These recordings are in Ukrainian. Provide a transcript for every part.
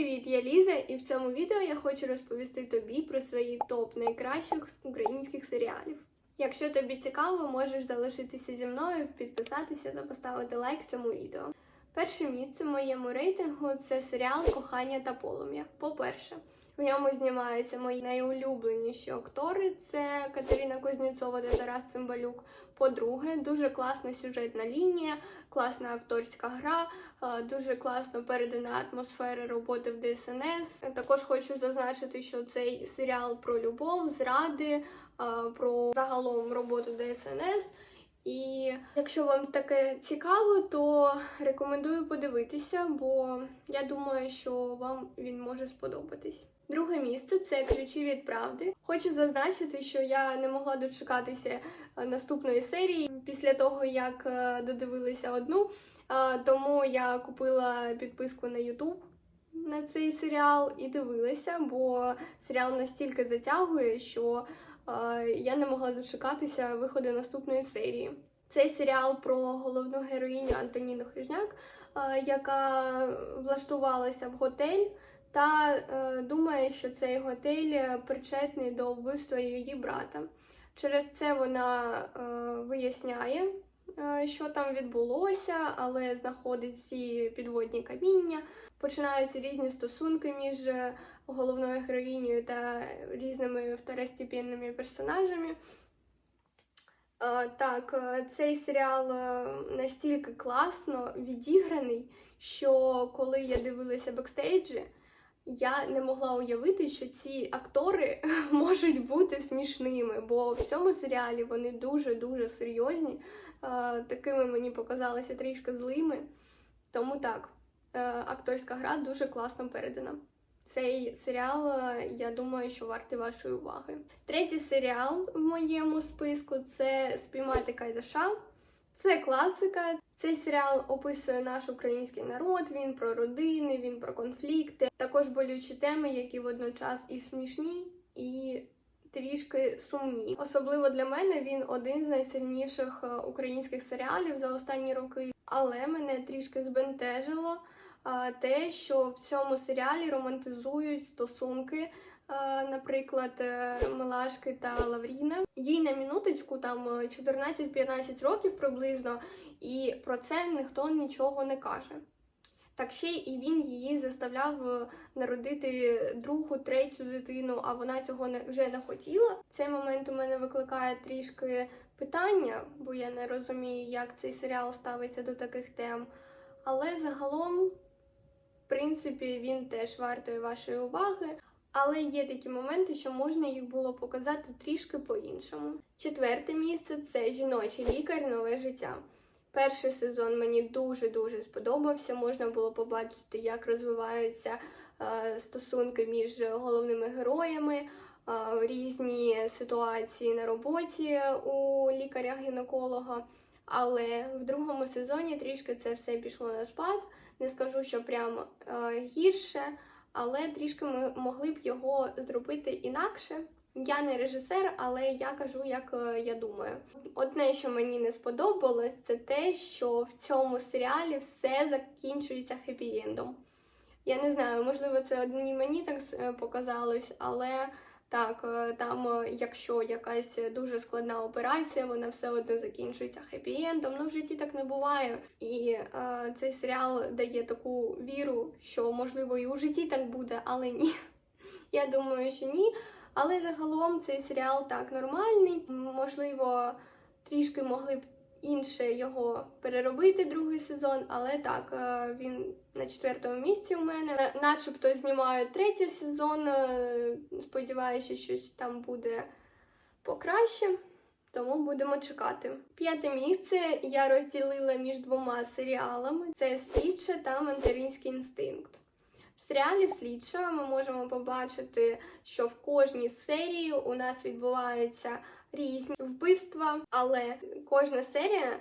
Привіт, я Ліза, і в цьому відео я хочу розповісти тобі про свої топ найкращих українських серіалів. Якщо тобі цікаво, можеш залишитися зі мною, підписатися та поставити лайк цьому відео. Перше місце в моєму рейтингу це серіал Кохання та полум'я. По-перше, в ньому знімаються мої найулюбленіші актори: це Катерина Кузнєцова та Тарас Цимбалюк. По-друге, дуже класна сюжетна лінія, класна акторська гра, е, дуже класно передана атмосфера роботи в ДСНС. Також хочу зазначити, що цей серіал про любов, зради, е, про загалом роботу ДСНС. І якщо вам таке цікаво, то рекомендую подивитися, бо я думаю, що вам він може сподобатись. Друге місце це ключі від правди. Хочу зазначити, що я не могла дочекатися е, наступної серії після того, як е, додивилася одну. Е, Тому я купила підписку на YouTube на цей серіал і дивилася, бо серіал настільки затягує, що я не могла дочекатися виходу наступної серії. Цей серіал про головну героїню Антоніну Хижняк, яка влаштувалася в готель та е, думає, що цей готель е, причетний до вбивства її брата. Через це вона е, виясняє, е, що там відбулося, але знаходить всі підводні каміння. Починаються різні стосунки між е, головною героїнею та різними второстепенними персонажами. Е, Так, цей серіал настільки класно відіграний, що коли я дивилася бекстейджі, я не могла уявити, що ці актори можуть бути смішними, бо в цьому серіалі вони дуже-дуже серйозні. е, Такими мені показалися трішки злими. Тому так, е, акторська гра дуже класно передана. Цей серіал, е, я думаю, що вартий вашої уваги. Третій серіал в моєму списку це Спіймати Кайдаша. Це класика. Цей серіал описує наш український народ. Він про родини, він про конфлікти, також болючі теми, які водночас і смішні, і трішки сумні. Особливо для мене він один з найсильніших е, українських серіалів за останні роки. Але мене трішки збентежило е, те, що в цьому серіалі романтизують стосунки. Е, Наприклад, е, Милашки та Лавріна. Їй на минуточку там е, 14-15 років приблизно, і про це ніхто нічого не каже. Так ще і він її заставляв е, народити другу, третю дитину, а вона цього вже не хотіла. Цей момент у мене викликає трішки питання, бо я не розумію, як цей серіал ставиться до таких тем. Але загалом, в принципі, він теж вартує вашої уваги. Але є такі моменти, що можна їх було показати трішки по-іншому. Четверте місце це жіночий лікар, нове життя. Перший сезон мені дуже-дуже сподобався. Можна було побачити, як розвиваються е, стосунки між головними героями, е, різні ситуації на роботі у лікаря-гінеколога. Але в другому сезоні трішки це все пішло на спад. Не скажу, що прям е, гірше, але трішки ми могли б його зробити інакше. Я не режисер, але я кажу, як е, я думаю. Одне, що мені не сподобалось, це те, що в цьому серіалі все закінчується хеппі-ендом. Я не знаю, можливо, це одні мені так е, показалось, але так, е, там, е, якщо якась дуже складна операція, вона все одно закінчується хеппі-ендом. Ну, в житті так не буває. І е, цей серіал дає таку віру, що можливо і у житті так буде, але ні. Я думаю, що ні. Але загалом цей серіал так нормальний. Можливо, трішки могли б інше його переробити другий сезон, але так, е, він на четвертому місці у мене. Е, Начебто знімають третій сезон. е, Сподіваюся, щось там буде покраще. Тому будемо чекати. П'яте місце я розділила між двома серіалами: це слідче та материнський інстинкт. В серіалі слідча ми можемо побачити, що в кожній серії у нас відбуваються різні вбивства, але кожна серія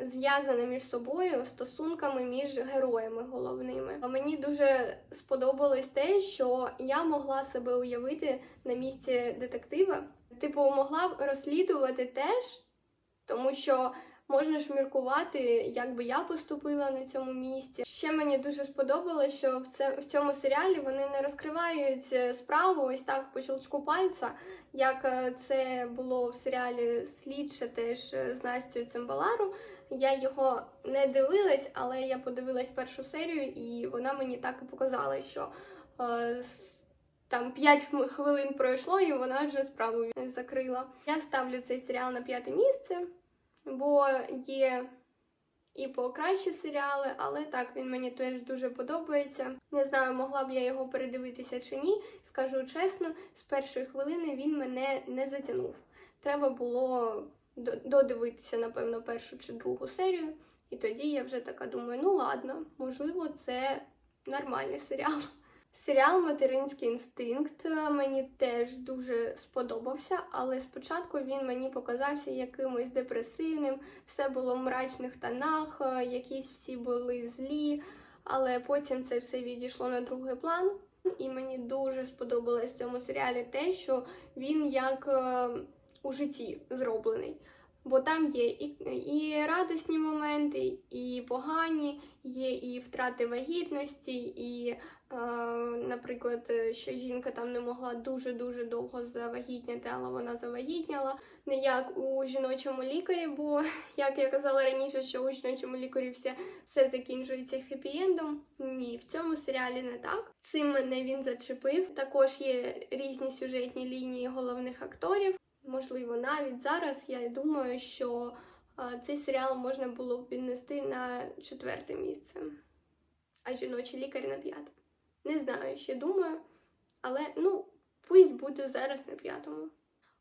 Зв'язане між собою стосунками між героями головними. А Мені дуже сподобалось те, що я могла себе уявити на місці детектива. Типу, могла б розслідувати теж, тому що Можна ж міркувати, як би я поступила на цьому місці. Ще мені дуже сподобалось, що в це в цьому серіалі вони не розкривають е, справу ось так по щелчку пальця, як е, це було в серіалі Слідче теж е, з Настю Цимбалару. Я його не дивилась, але я подивилась першу серію, і вона мені так і показала, що е, там 5 хвилин пройшло, і вона вже справу закрила. Я ставлю цей серіал на п'яте місце, бо є і покращі серіали, але так він мені теж дуже подобається. Не знаю, могла б я його передивитися чи ні. Скажу чесно, з першої хвилини він мене не затягнув. Треба було додивитися, напевно, першу чи другу серію. І тоді я вже така думаю: ну ладно, можливо, це нормальний серіал. Серіал Материнський інстинкт мені теж дуже сподобався, але спочатку він мені показався якимось депресивним, все було в мрачних тонах, якісь всі були злі, але потім це все відійшло на другий план. І мені дуже сподобалось в цьому серіалі те, що він як е, у житті зроблений. Бо там є і, і радісні моменти, і погані, є і втрати вагітності, і, е, наприклад, що жінка там не могла дуже-дуже довго завагітняти, але вона завагітняла. Не як у жіночому лікарі, бо, як я казала раніше, що у жіночому лікарі все, все закінчується хеппі-ендом. Ні, в цьому серіалі не так. Цим мене він зачепив. Також є різні сюжетні лінії головних акторів. Можливо, навіть зараз я думаю, що е, цей серіал можна було б віднести на четверте місце, а жіночий лікар на п'яте. Не знаю, ще думаю, але ну, пусть буде зараз на п'ятому.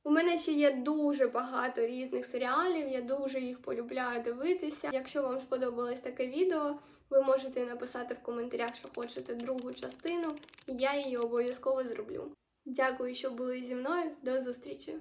У мене ще є дуже багато різних серіалів, я дуже їх полюбляю дивитися. Якщо вам сподобалось таке відео, ви можете написати в коментарях, що хочете другу частину, і я її обов'язково зроблю. Дякую, що були зі мною. До зустрічі!